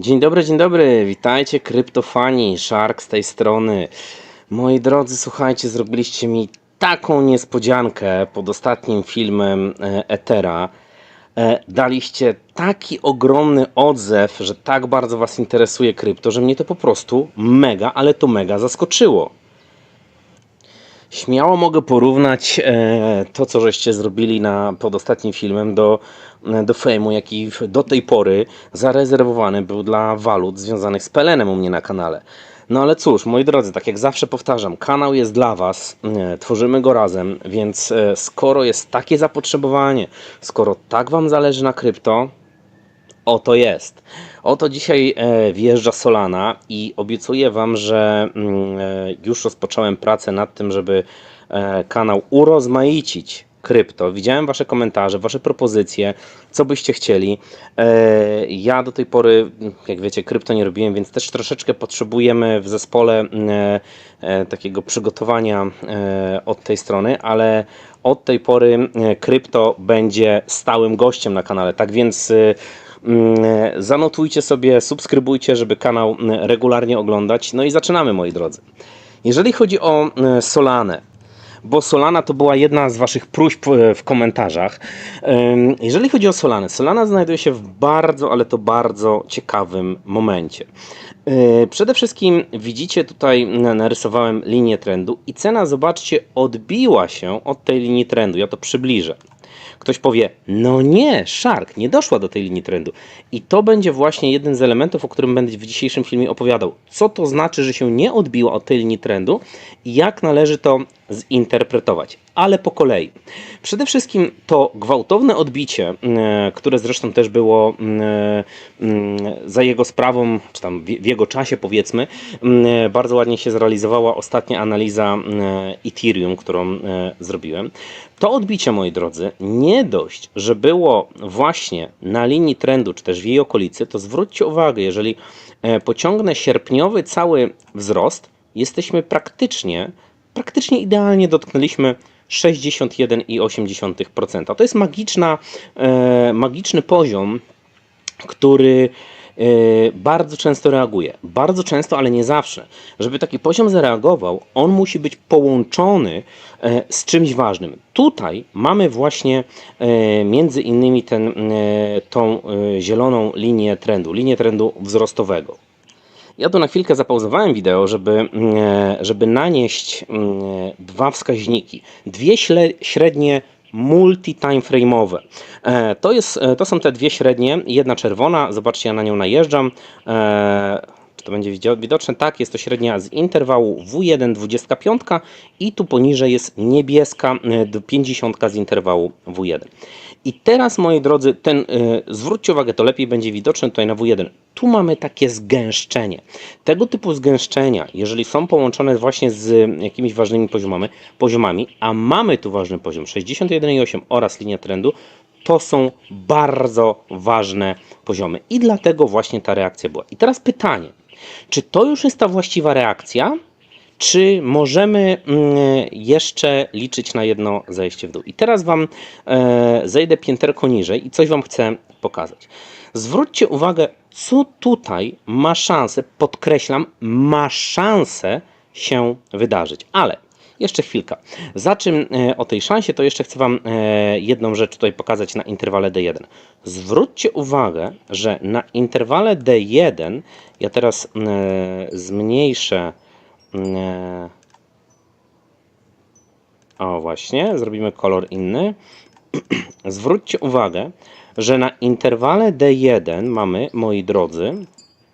Dzień dobry, dzień dobry, witajcie kryptofani, Shark z tej strony. Moi drodzy, słuchajcie, zrobiliście mi taką niespodziankę pod ostatnim filmem e, Etera. E, Daliście taki ogromny odzew, że tak bardzo Was interesuje krypto, że mnie to po prostu mega, ale to mega zaskoczyło. Śmiało mogę porównać e, to, co żeście zrobili na, pod ostatnim filmem do, e, do fejmu, jaki do tej pory zarezerwowany był dla walut związanych z Pelenem u mnie na kanale. No ale cóż, moi drodzy, tak jak zawsze powtarzam, kanał jest dla Was, e, tworzymy go razem, więc skoro jest takie zapotrzebowanie, skoro tak Wam zależy na krypto, Oto jest. Oto dzisiaj e, wjeżdża Solana i obiecuję Wam, że mm, e, już rozpocząłem pracę nad tym, żeby e, kanał urozmaicić krypto. Widziałem Wasze komentarze, Wasze propozycje, co byście chcieli. Ja do tej pory, jak wiecie, krypto nie robiłem, więc też troszeczkę potrzebujemy w zespole mm, takiego przygotowania od tej strony, ale od tej pory krypto będzie stałym gościem na kanale. Tak więc Zanotujcie sobie, subskrybujcie, żeby kanał mm, regularnie oglądać. No i zaczynamy, moi drodzy. Jeżeli chodzi o mm, Solanę, bo Solana to była jedna z Waszych próśb e, w komentarzach. Jeżeli chodzi o Solanę, Solana znajduje się w bardzo, ale to bardzo ciekawym momencie. Yy, Przede wszystkim widzicie tutaj narysowałem linię trendu i cena, zobaczcie, odbiła się od tej linii trendu. Ja to przybliżę. Ktoś powie, no nie, Shark, nie doszła do tej linii trendu. I to będzie właśnie jeden z elementów, o którym będę w dzisiejszym filmie opowiadał. Co to znaczy, że się nie odbiła od tej linii trendu i jak należy to zinterpretować. Ale po kolei. Przede wszystkim to gwałtowne odbicie, e, które zresztą też było e, mm, za jego sprawą, czy tam w jego czasie powiedzmy, mm, bardzo ładnie się zrealizowała ostatnia analiza e, Ethereum, którą e, zrobiłem. To odbicie, moi drodzy, nie dość, że było właśnie na linii trendu, czy też w jej okolicy, to zwróćcie uwagę, jeżeli e, pociągnę sierpniowy cały wzrost, jesteśmy praktycznie, praktycznie idealnie dotknęliśmy 61,8%. To jest magiczna, e, magiczny poziom, który e, bardzo często reaguje. Bardzo często, ale nie zawsze. Żeby taki poziom zareagował, on musi być połączony e, z czymś ważnym. Tutaj mamy właśnie między innymi ten, tą zieloną linię trendu, linię trendu wzrostowego. Ja tu na chwilkę zapauzowałem wideo, żeby, mm, żeby nanieść mm, dwa wskaźniki. Dwie średnie multi-timeframe'owe. E, To, jest, e, to są te dwie średnie, jedna czerwona, zobaczcie, ja na nią najeżdżam. E, to będzie widoczne? Tak, jest to średnia z interwału W1 25 i tu poniżej jest niebieska e, do 50 z interwału W1. I teraz, moi drodzy, ten, e, zwróćcie uwagę, to lepiej będzie widoczne tutaj na W1. Tu mamy takie zgęszczenie. Tego typu zgęszczenia, jeżeli są połączone właśnie z jakimiś ważnymi poziomami, poziomami a mamy tu ważny poziom 61,8 oraz linia trendu, to są bardzo ważne poziomy. I dlatego właśnie ta reakcja była. I teraz pytanie, czy to już jest ta właściwa reakcja? czy możemy mm, jeszcze liczyć na jedno zejście w dół. I teraz Wam e, zejdę pięterko niżej i coś Wam chcę pokazać. Zwróćcie uwagę, co tutaj ma szansę, podkreślam, ma szansę się wydarzyć. Ale jeszcze chwilkę. Za czym e, o tej szansie, to jeszcze chcę Wam e, jedną rzecz tutaj pokazać na interwale D1. Zwróćcie uwagę, że na interwale D1, ja teraz e, zmniejszę nie. O, właśnie, zrobimy kolor inny. Zwróćcie uwagę, że na interwale D1 mamy, moi drodzy,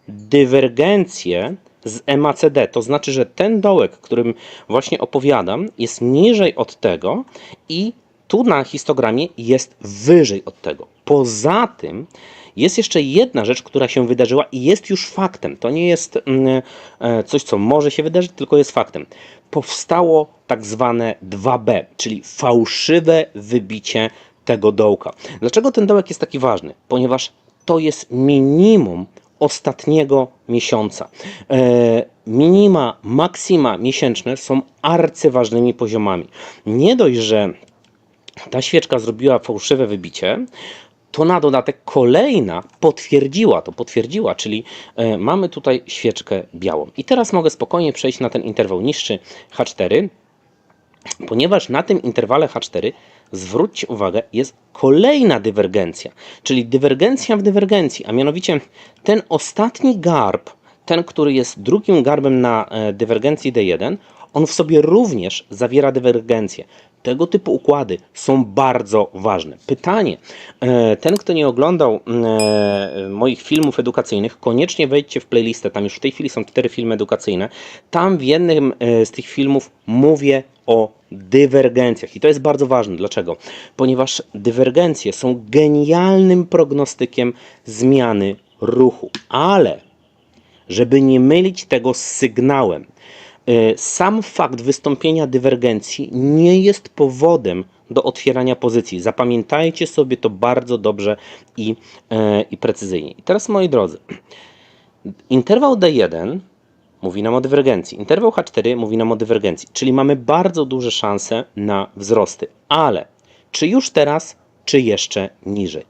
dywergencję z MACD. To znaczy, że ten dołek, którym właśnie opowiadam, jest niżej od tego i tu na histogramie jest wyżej od tego. Poza tym jest jeszcze jedna rzecz, która się wydarzyła i jest już faktem. To nie jest mm, e, coś, co może się wydarzyć, tylko jest faktem. Powstało tak zwane 2B, czyli fałszywe wybicie tego dołka. Dlaczego ten dołek jest taki ważny? Ponieważ to jest minimum ostatniego miesiąca. E, minima, maksima miesięczne są arcyważnymi poziomami. Nie dość, że ta świeczka zrobiła fałszywe wybicie, to na dodatek kolejna potwierdziła to, potwierdziła, czyli e, mamy tutaj świeczkę białą. I teraz mogę spokojnie przejść na ten interwał niższy H4, ponieważ na tym interwale H4, zwróćcie uwagę, jest kolejna dywergencja, czyli dywergencja w dywergencji, a mianowicie ten ostatni garb, ten, który jest drugim garbem na e, dywergencji D1, on w sobie również zawiera dywergencję. Tego typu układy są bardzo ważne. Pytanie, e, ten kto nie oglądał e, moich filmów edukacyjnych, koniecznie wejdźcie w playlistę, tam już w tej chwili są cztery filmy edukacyjne. Tam w jednym e, z tych filmów mówię o dywergencjach. I to jest bardzo ważne. Dlaczego? Ponieważ dywergencje są genialnym prognostykiem zmiany ruchu. Ale żeby nie mylić tego z sygnałem, sam fakt wystąpienia dywergencji nie jest powodem do otwierania pozycji. Zapamiętajcie sobie to bardzo dobrze i, e, i precyzyjnie. I teraz, moi drodzy, interwał D1 mówi nam o dywergencji. Interwał H4 mówi nam o dywergencji, czyli mamy bardzo duże szanse na wzrosty, ale czy już teraz, czy jeszcze niżej.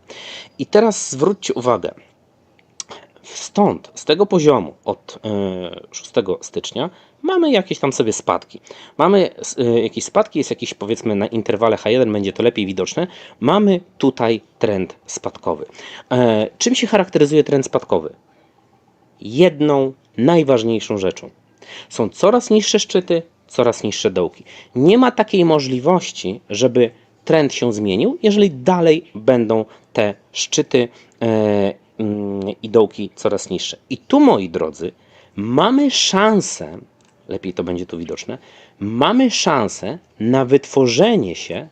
I teraz zwróćcie uwagę, stąd, z tego poziomu od e, 6 stycznia mamy jakieś tam sobie spadki. Mamy e, jakieś spadki, jest jakiś powiedzmy na interwale H1 będzie to lepiej widoczne. Mamy tutaj trend spadkowy. E, czym się charakteryzuje trend spadkowy? jedną najważniejszą rzeczą. Są coraz niższe szczyty, coraz niższe dołki. Nie ma takiej możliwości, żeby trend się zmienił, jeżeli dalej będą te szczyty e, i dołki coraz niższe. I tu, moi drodzy, mamy szansę, lepiej to będzie tu widoczne, mamy szansę na wytworzenie się,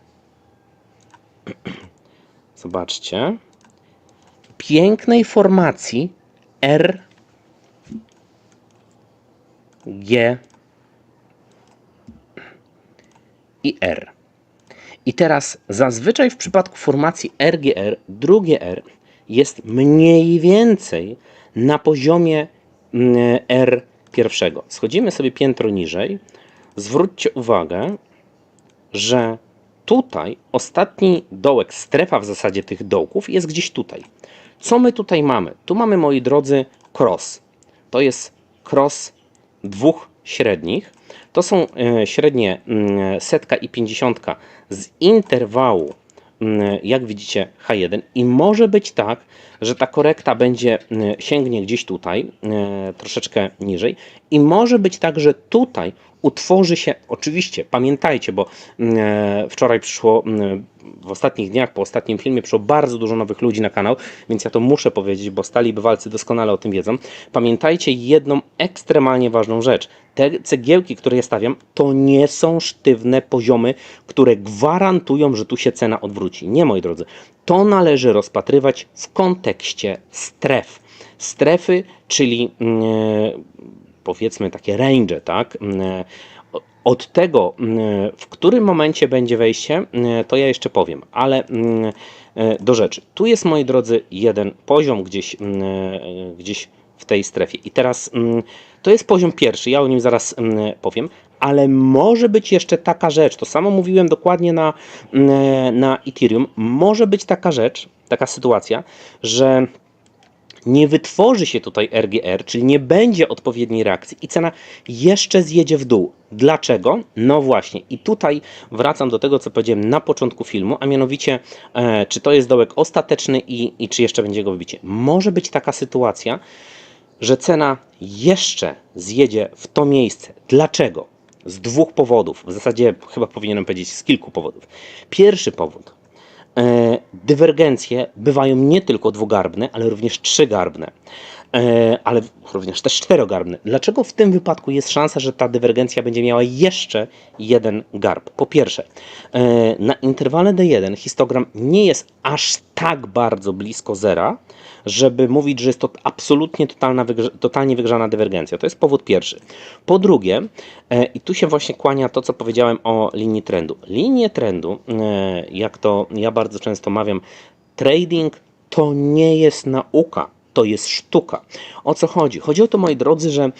zobaczcie, pięknej formacji R G i R. I teraz zazwyczaj w przypadku formacji RGR, drugie R jest mniej więcej na poziomie mm, R pierwszego. Schodzimy sobie piętro niżej. Zwróćcie uwagę, że tutaj ostatni dołek, strefa w zasadzie tych dołków jest gdzieś tutaj. Co my tutaj mamy? Tu mamy, moi drodzy, cross. To jest cross dwóch średnich. To są e, średnie mm, setka i pięćdziesiątka z interwału, jak widzicie, H1 i może być tak, że ta korekta będzie mm, sięgnie gdzieś tutaj, e, troszeczkę niżej. I może być tak, że tutaj utworzy się, oczywiście pamiętajcie, bo e, wczoraj przyszło w ostatnich dniach, po ostatnim filmie przyszło bardzo dużo nowych ludzi na kanał, więc ja to muszę powiedzieć, bo stali bywalcy doskonale o tym wiedzą. Pamiętajcie jedną ekstremalnie ważną rzecz. Te cegiełki, które ja stawiam, to nie są sztywne poziomy, które gwarantują, że tu się cena odwróci. Nie, moi drodzy. To należy rozpatrywać w kontekście stref. Strefy, czyli mm, powiedzmy takie range, tak? Mm, od tego, mm, w którym momencie będzie wejście, mm, to ja jeszcze powiem, ale e, do rzeczy. Tu jest, moi drodzy, jeden poziom gdzieś, e, gdzieś w tej strefie. I teraz to jest poziom pierwszy, ja o nim zaraz powiem, ale może być jeszcze taka rzecz, to samo mówiłem dokładnie na, na Ethereum, może być taka rzecz, taka sytuacja, że nie wytworzy się tutaj RGR, czyli nie będzie odpowiedniej reakcji i cena jeszcze zjedzie w dół. Dlaczego? No właśnie, i tutaj wracam do tego, co powiedziałem na początku filmu, a mianowicie, e, czy to jest dołek ostateczny i, i czy jeszcze będzie go wybicie. Może być taka sytuacja, że cena jeszcze zjedzie w to miejsce. Dlaczego? Z dwóch powodów. W zasadzie chyba powinienem powiedzieć z kilku powodów. Pierwszy powód dywergencje bywają nie tylko dwugarbne, ale również trzygarbne, e, ale również też czterogarbne. Dlaczego w tym wypadku jest szansa, że ta dywergencja będzie miała jeszcze jeden garb? Po pierwsze, e, na interwale D1 histogram nie jest aż tak bardzo blisko zera, żeby mówić, że jest to absolutnie totalna, totalnie wygrzana dywergencja. To jest powód pierwszy. Po drugie, e, i tu się właśnie kłania to, co powiedziałem o linii trendu. Linię trendu, e, jak to ja bardzo często mawiam, trading to nie jest nauka. To jest sztuka. O co chodzi? Chodzi o to, moi drodzy, że e,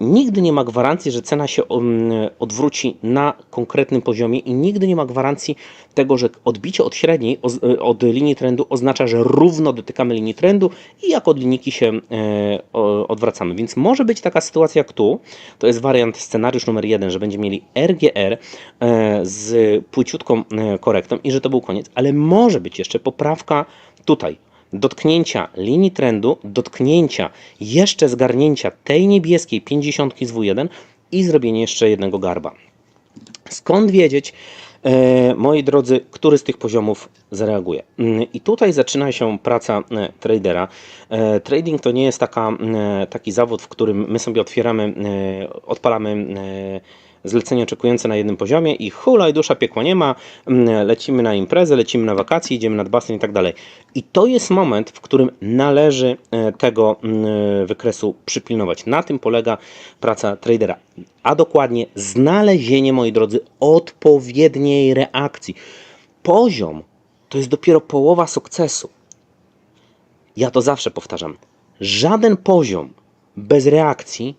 nigdy nie ma gwarancji, że cena się um, odwróci na konkretnym poziomie i nigdy nie ma gwarancji tego, że odbicie od średniej, e, od linii trendu oznacza, że równo dotykamy linii trendu i jak od linijki się e, odwracamy. Więc może być taka sytuacja jak tu, to jest wariant, scenariusz numer jeden, że będziemy mieli RGR e, z płyciutką e, korektą i że to był koniec, ale może być jeszcze poprawka tutaj dotknięcia linii trendu, dotknięcia jeszcze zgarnięcia tej niebieskiej 50 z W1 i zrobienie jeszcze jednego garba. Skąd wiedzieć, e, moi drodzy, który z tych poziomów zareaguje? Mm, I tutaj zaczyna się praca e, tradera. E, Trading to nie jest taka, e, taki zawód, w którym my sobie otwieramy, odpalamy zlecenie oczekujące na jednym poziomie i hula i dusza piekła nie ma, mm, lecimy na imprezę, lecimy na wakacje, idziemy nad basen i tak dalej. I to jest moment, w którym należy e, tego mm, wykresu przypilnować. Na tym polega praca tradera, a dokładnie znalezienie, moi drodzy, odpowiedniej reakcji. Poziom to jest dopiero połowa sukcesu. Ja to zawsze powtarzam. Żaden poziom bez reakcji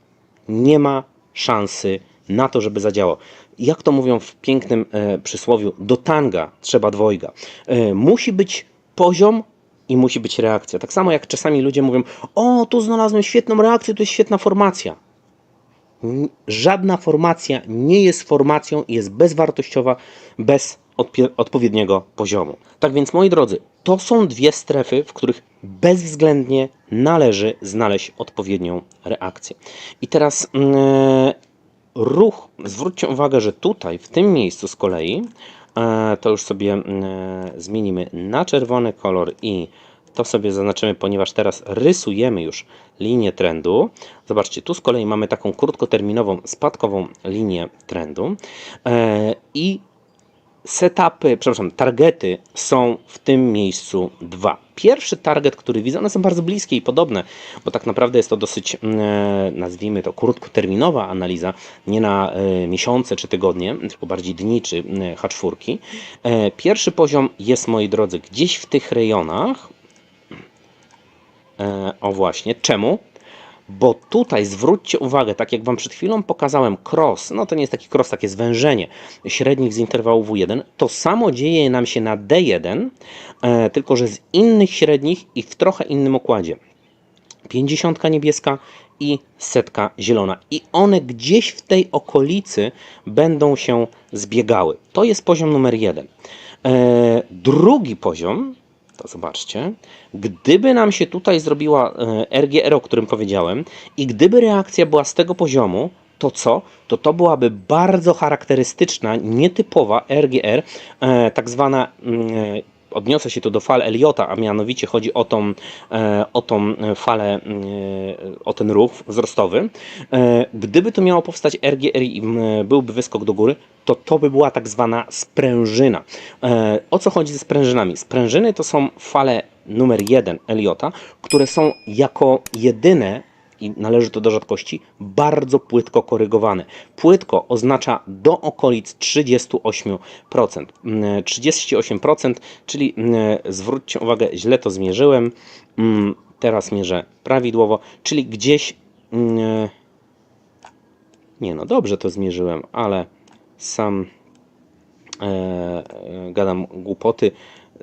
nie ma szansy na to, żeby zadziałał. Jak to mówią w pięknym e, przysłowiu, do tanga trzeba dwojga. E, musi być poziom i musi być reakcja. Tak samo jak czasami ludzie mówią: O, tu znalazłem świetną reakcję, to jest świetna formacja. Żadna formacja nie jest formacją i jest bezwartościowa bez odpowiedniego poziomu. Tak więc, moi drodzy, to są dwie strefy, w których bezwzględnie należy znaleźć odpowiednią reakcję. I teraz mm, ruch, zwróćcie uwagę, że tutaj, w tym miejscu z kolei, e, to już sobie mm, zmienimy na czerwony kolor i to sobie zaznaczymy, ponieważ teraz rysujemy już linię trendu. Zobaczcie, tu z kolei mamy taką krótkoterminową, spadkową linię trendu e, i setupy, przepraszam, targety są w tym miejscu dwa. Pierwszy target, który widzę, one są bardzo bliskie i podobne, bo tak naprawdę jest to dosyć, e, nazwijmy to, krótkoterminowa analiza, nie na e, miesiące czy tygodnie, tylko bardziej dni czy H4. E, Pierwszy poziom jest, moi drodzy, gdzieś w tych rejonach. O właśnie, czemu? Bo tutaj zwróćcie uwagę, tak jak Wam przed chwilą pokazałem cross, no to nie jest taki cross, takie zwężenie średnich z interwału W1, to samo dzieje nam się na D1, e, tylko że z innych średnich i w trochę innym układzie. 50 niebieska i setka zielona. I one gdzieś w tej okolicy będą się zbiegały. To jest poziom numer jeden. E, drugi poziom, to zobaczcie, gdyby nam się tutaj zrobiła e, RGR, o którym powiedziałem, i gdyby reakcja była z tego poziomu, to co? To to byłaby bardzo charakterystyczna, nietypowa RGR, e, tak zwana mm, e, odniosę się tu do fal Eliota, a mianowicie chodzi o tą, e, o tą falę, e, o ten ruch wzrostowy. E, Gdyby to miało powstać RGR i byłby wyskok do góry, to to by była tak zwana sprężyna. E, O co chodzi ze sprężynami? Sprężyny to są fale numer jeden Eliota, które są jako jedyne i należy to do rzadkości, bardzo płytko korygowane. Płytko oznacza do okolic 38%. Mm, 38%, czyli mm, zwróćcie uwagę, źle to zmierzyłem. Mm, Teraz mierzę prawidłowo, czyli gdzieś. mm, Nie no, dobrze to zmierzyłem, ale sam e, e, gadam głupoty.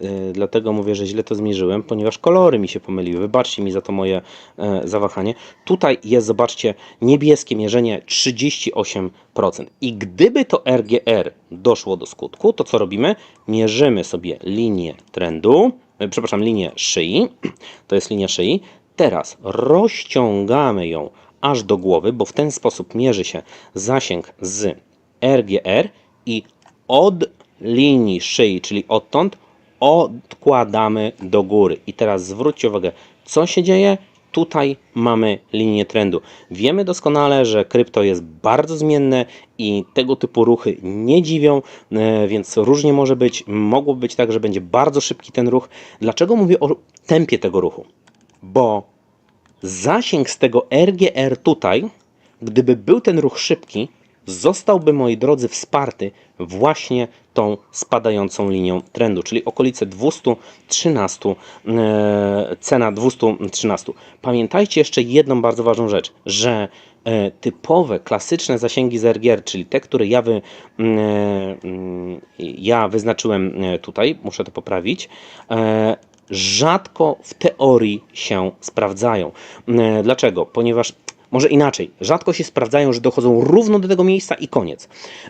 E, Dlatego mówię, że źle to zmierzyłem, ponieważ kolory mi się pomyliły. Wybaczcie mi za to moje e, zawahanie. Tutaj jest, zobaczcie, niebieskie mierzenie 38%. I gdyby to RGR doszło do skutku, to co robimy? Mierzymy sobie linię trendu, e, przepraszam, linię szyi. To jest linia szyi. Teraz rozciągamy ją aż do głowy, bo w ten sposób mierzy się zasięg z RGR i od linii szyi, czyli odtąd, odkładamy do góry. I teraz zwróćcie uwagę, co się dzieje. Tutaj mamy linię trendu. Wiemy doskonale, że krypto jest bardzo zmienne i tego typu ruchy nie dziwią, e, więc różnie może być. Mogło być tak, że będzie bardzo szybki ten ruch. Dlaczego mówię o tempie tego ruchu? Bo zasięg z tego RGR tutaj, gdyby był ten ruch szybki, zostałby, moi drodzy, wsparty właśnie tą spadającą linią trendu, czyli okolice 213, e, cena 213. Pamiętajcie jeszcze jedną bardzo ważną rzecz, że e, typowe, klasyczne zasięgi z RGR, czyli te, które ja, wy, e, ja wyznaczyłem tutaj, muszę to poprawić, rzadko w teorii się sprawdzają. Dlaczego? Ponieważ może inaczej, rzadko się sprawdzają, że dochodzą równo do tego miejsca i koniec.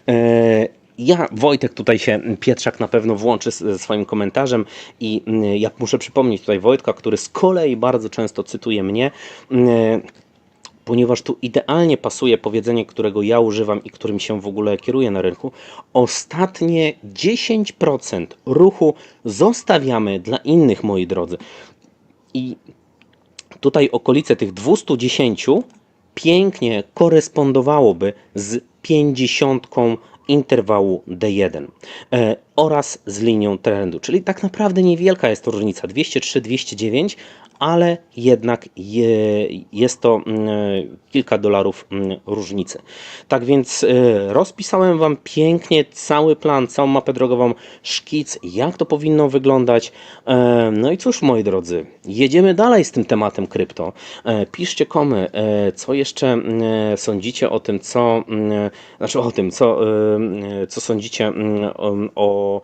E, Ja, Wojtek, tutaj się Pietrzak na pewno włączy ze swoim komentarzem i mm, ja muszę przypomnieć tutaj Wojtka, który z kolei bardzo często cytuje mnie, mm, ponieważ tu idealnie pasuje powiedzenie, którego ja używam i którym się w ogóle kieruję na rynku. Ostatnie 10% ruchu zostawiamy dla innych, moi drodzy. I tutaj okolice tych 210 pięknie korespondowałoby z 50 interwału D1 e, oraz z linią trendu, czyli tak naprawdę niewielka jest to różnica 203-209, ale jednak je, jest to mm, kilka dolarów mm, różnicy. Tak więc e, rozpisałem Wam pięknie cały plan, całą mapę drogową, szkic, jak to powinno wyglądać. E, No i cóż, moi drodzy, jedziemy dalej z tym tematem krypto. E, Piszcie komy, e, co jeszcze mm, sądzicie o tym, co, znaczy o tym, co, e, co sądzicie o,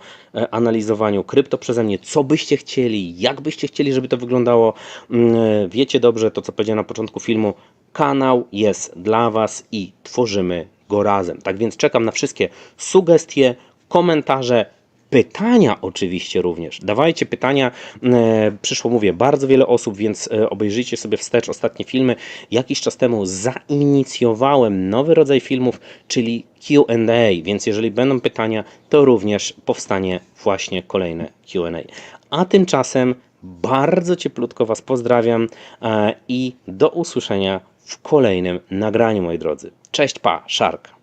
analizowaniu krypto przeze mnie, co byście chcieli, jak byście chcieli, żeby to wyglądało. Mm, Wiecie dobrze to, co powiedziałem na początku filmu. Kanał jest dla Was i tworzymy go razem. Tak więc czekam na wszystkie sugestie, komentarze, pytania oczywiście również. Dawajcie pytania. E, Przyszło, mówię, bardzo wiele osób, więc e, obejrzyjcie sobie wstecz ostatnie filmy. Jakiś czas temu zainicjowałem nowy rodzaj filmów, czyli Q&A, więc jeżeli będą pytania, to również powstanie właśnie kolejne Q&A. A tymczasem bardzo cieplutko Was pozdrawiam e, i do usłyszenia w kolejnym nagraniu, moi drodzy. Cześć, pa, Szark.